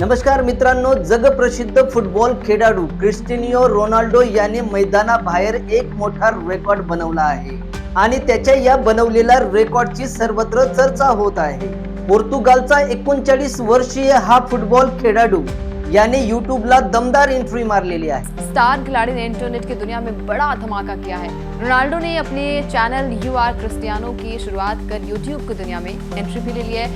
नमस्कार मित्रांनो जगप्रसिद्ध फुटबॉल खेळाडू क्रिस्टिनियो रोनाल्डो याने मैदानाबाहेर एक मोठा रेकॉर्ड बनवला आहे. आणि त्याच्या या बनवलेल्या रेकॉर्डची सर्वत्र चर्चा होत आहे. पोर्तुगालचा एकोणचाळीस वर्षीय हा फुटबॉल खेळाडू याने युट्यूबला दमदार एंट्री मारलेली आहे. स्टार खिलाड़ी ने इंटरनेट की दुनिया में बड़ा धमाका किया है. रोनाल्डो ने अपने चैनल यू आर क्रिस्टियानो की शुरुआत कर यूट्यूब की दुनिया में एंट्री भी ले ली है.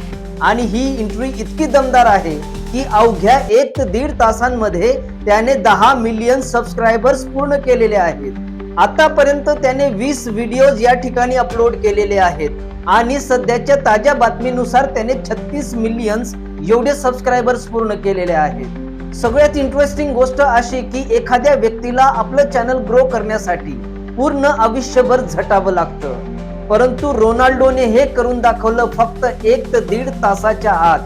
आणि ही एंट्री इतकी दमदार आहे की अवघ्या एक ते दीड तासांमध्ये त्याने दहा मिलियन सबस्क्रायबर्स पूर्ण केलेले आहेत. आतापर्यंत त्याने वीस व्हिडिओज या ठिकाणी अपलोड केलेले आहेत. आणि सध्याच्या ताज्या बातमीनुसार त्याने छत्तीस मिलियन्स एवढे सबस्क्रायबर्स पूर्ण केलेले आहेत. सगळ्यात इंटरेस्टिंग गोष्ट अशी की एखाद्या व्यक्तीला आपलं चॅनल ग्रो करण्यासाठी पूर्ण आयुष्यभर झटावं लागतं. परंतु रोनाल्डोने हे करून दाखवलं फक्त एक ते दीड तासाच्या आत.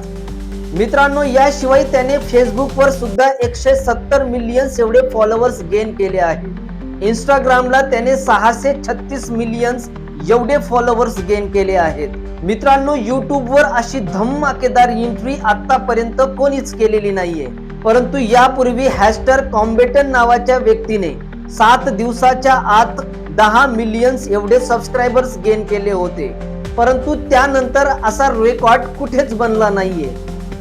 मित्रांनो याशिवाय त्याने फेसबुकवर सुद्धा एकशे सत्तर मिलियन्स एवढे फॉलोअर्स गेन केले आहेत. इंस्टाग्रामला त्याने सहाशे छत्तीस मिलियन्स एवढे फॉलोअर्स गेन केले आहेत. मित्रांनो युट्यूबवर अशी धमाकेदार एंट्री आतापर्यंत कोणीच केलेली नाहीये. परंतु यापूर्वी हॅस्टर कॉम्बेटन नावाच्या व्यक्तीने सात दिवसाच्या आत दहा मिलियन्स एवढे सबस्क्रायबर्स गेन केले होते. परंतु त्यानंतर असा रेकॉर्ड कुठेच बनला नाहीये.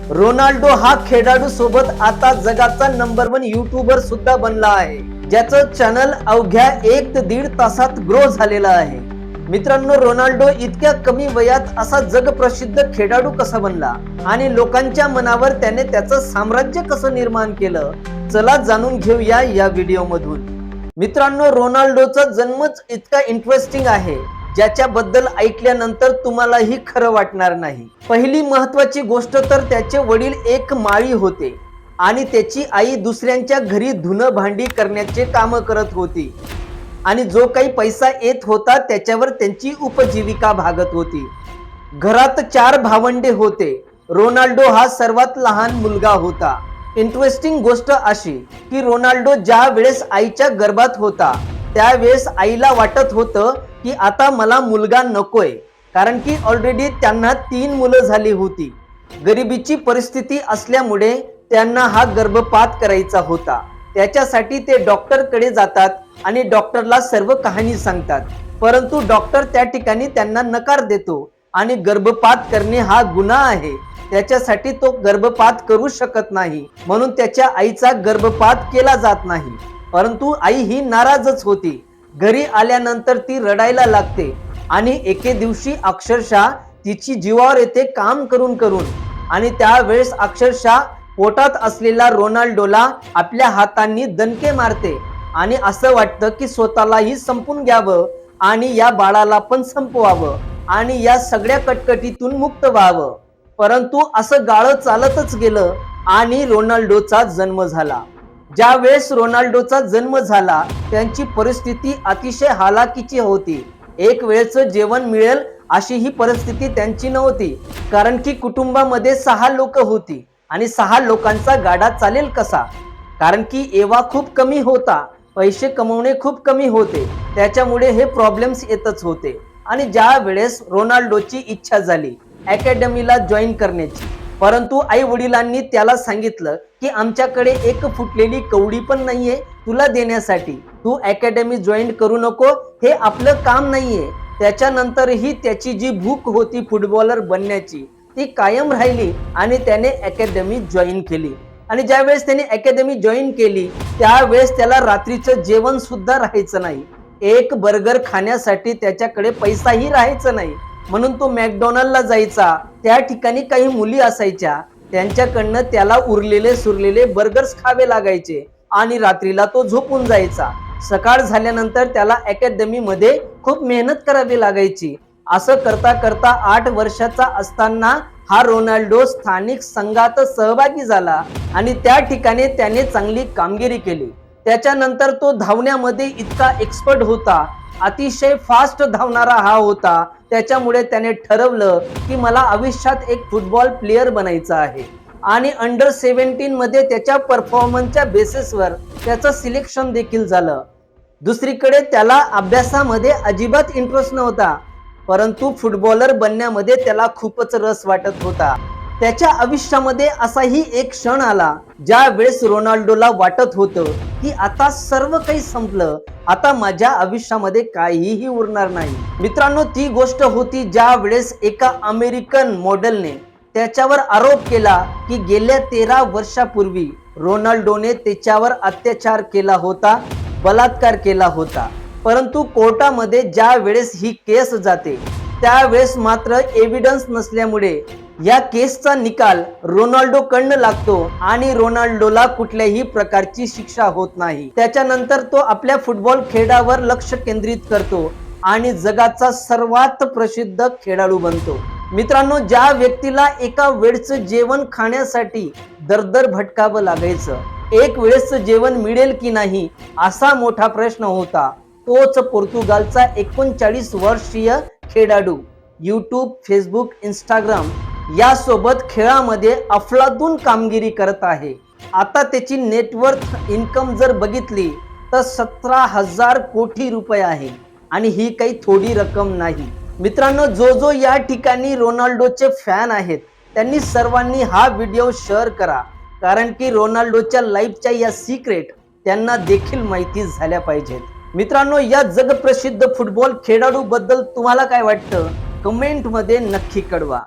रोनाल्डो हा खेळाडू सोबत आता जगाचा नंबर वन युट्यूबर सुद्धा बनला आहे. ज्याचं चॅनल अवघ्या एक ते दीड तासात ग्रो झालेलं आहे. मित्रांनो रोनाल्डो इतक्या कमी वयात असा जगप्रसिद्ध खेळाडू कसा बनला? आणि लोकांच्या मनावर त्याने त्याचं साम्राज्य कसं निर्माण केलं? चला जाणून घेऊया या व्हिडिओ मधून मित्रांनो रोनाल्डोचा जन्मच इतका इंटरेस्टिंग आहे ज्याच्याबद्दल ऐकल्यानंतर तुम्हालाही खरं वाटणार नाही. पहिली महत्वाची गोष्ट तर त्याचे वडील एक माळी होते आणि त्याची आई दुसऱ्यांच्या घरी धुनं भांडी करण्याचे काम करत होती. आणि जो काही पैसा येत होता त्याच्यावर त्यांची उपजीविका भागत होती. घरात चार भावंडे होते. रोनाल्डो हा सर्वात लहान मुलगा होता. इंटरेस्टिंग गोष्ट अशी की रोनाल्डो ज्या वेळेस आईच्या गर्भात होता त्यावेळेस आईला वाटत होतं की आता मला मुलगा नकोय कारण की ऑलरेडी त्यांना तीन मुलं झाली होती. गरिबीची परिस्थिती असल्यामुळे त्यांना हा गर्भपात करायचा होता. त्याच्यासाठी ते डॉक्टरकडे जातात आणि डॉक्टरला सर्व कहाणी सांगतात. परंतु डॉक्टर त्या ठिकाणी त्यांना नकार देतो आणि गर्भपात करणे हा गुन्हा आहे. त्याच्यासाठी तो गर्भपात करू शकत नाही. म्हणून त्याच्या आईचा गर्भपात केला जात नाही. परंतु आई ही नाराजच होती. घरी आल्यानंतर ती रडायला लागते आणि एके दिवशी अक्षरशः तिची जीवावर येते काम करून करून आणि त्यावेळेस अक्षरशः पोटात असलेला रोनाल्डोला आपल्या हातांनी दणके मारते आणि असं वाटतं की स्वतःलाही संपून घ्यावं आणि या बाळाला पण संपवावं आणि या सगळ्या कटकटीतून मुक्त व्हावं. परंतु असं गाळं चालतच गेलं आणि रोनाल्डोचा जन्म झाला. ज्या वेळेस रोनाल्डोचा जन्म झाला त्यांची परिस्थिती अतिशय हालाकीची होती. एक वेळचं जेवण मिळेल अशी ही परिस्थिती त्यांची नव्हती कारण की कुटुंबामध्ये सहा लोक होती. आणि सहा लोकांचा गाडा चालेल कसा? कारण की एवा खूप कमी होता पैसे कमवणे खूप कमी होते त्याच्यामुळे हे प्रॉब्लेम्स येतच होते. आणि ज्या वेळेस रोनाल्डोची इच्छा झाली अकॅडमीला जॉईन करण्याची परंतु आई वडिलांनी त्याला सांगितलं की आमच्याकडे एक फुटलेली कवडी पण नाहीये तुला देण्यासाठी. तू अकॅडमी जॉईन करू नको हे आपलं काम नाहीये. त्याच्यानंतरही त्याची जी भूक होती फुटबॉलर बनण्याची ती कायम राहिली आणि त्याने अकॅडमी जॉईन केली. आणि ज्यावेळेस त्याने अकॅडमी जॉईन केली त्यावेळेस त्याला रात्रीचं जेवण सुद्धा राहायचं नाही. एक बर्गर खाण्यासाठी त्याच्याकडे पैसाही राहायचा नाही. म्हणून तो मॅकडॉनल्डला जायचा. त्या ठिकाणी काही मुली असायच्या. त्यांच्याकडनं त्याला उरलेले सुरलेले बर्गर्स खावे लागायचे आणि रात्रीला तो झोपून जायचा. सकाळ झाल्यानंतर त्याला अकॅडमीमध्ये खूप मेहनत करावी लागायची. असं करता करता आठ वर्षाचा असताना हा रोनाल्डो स्थानिक संघात सहभागी झाला आणि त्या ठिकाणी त्याने चांगली कामगिरी केली. त्याच्यानंतर तो धावण्यामध्ये इतका एक्सपर्ट होता अतिशय फास्ट धावणारा हा होता. त्याच्यामुळे त्याने ठरवलं की मला आयुष्यात एक फुटबॉल प्लेअर बनायचं आहे. आणि अंडर सेव्हन्टीन मध्ये त्याच्या परफॉर्मन्सच्या बेसिसवर त्याचं सिलेक्शन देखील झालं. दुसरीकडे त्याला अभ्यासामध्ये अजिबात इंटरेस्ट नव्हता. परंतु फुटबॉलर बनण्यामध्ये त्याला खूपच रस वाटत होता. त्याच्या आयुष्यामध्ये असाही एक क्षण आला ज्या वेळेस रोनाल्डोला वाटत होतं की आता सर्व काही संपलं आता माझ्या आयुष्यामध्ये काहीही उरणार नाही. मित्रांनो ती गोष्ट होती ज्या वेळेस एका अमेरिकन मॉडेलने त्याच्यावर आरोप केला की गेल्या तेरा वर्षापूर्वी रोनाल्डोने त्याच्यावर अत्याचार केला होता बलात्कार केला होता. परंतु कोर्टामध्ये ज्या वेळेस ही केस जाते त्यावेळेस मात्र एव्हिडन्स नसल्यामुळे या केसचा निकाल रोनाल्डो कडनं लागतो आणि रोनाल्डोला कुठल्याही प्रकारची शिक्षा होत नाही. त्याच्यानंतर तो आपल्या फुटबॉल खेळावर लक्ष केंद्रित करतो आणि जगाचा सर्वात प्रसिद्ध खेळाडू बनतो. मित्रांनो ज्या व्यक्तीला एका वेळचं जेवण खाण्यासाठी दरदर भटकावं लागायचं एक वेळेचं जेवण मिळेल की नाही असा मोठा प्रश्न होता. तोच पोर्तुगालचा एकोणचाळीस वर्षीय खेळाडू. यूट्यूब फेसबुक इंस्टाग्राम यासोबत खेळामध्ये अफलातून कामगिरी करत आहे. आता त्याची नेटवर्थ इन्कम जर बघितली तर सतरा हजार कोटी रुपये आहे. आणि ही काही थोडी रक्कम नाही. मित्रांनो जो जो या ठिकाणी रोनाल्डोचे फॅन आहेत त्यांनी सर्वांनी हा व्हिडिओ शेअर करा. कारण की रोनाल्डोच्या लाईफच्या या सिक्रेट त्यांना देखील माहिती झाल्या पाहिजेत. मित्रांनो या जगप्रसिद्ध फुटबॉल खेळाडूबद्दल तुम्हाला काय वाटतं? कमेंटमध्ये नक्की कळवा.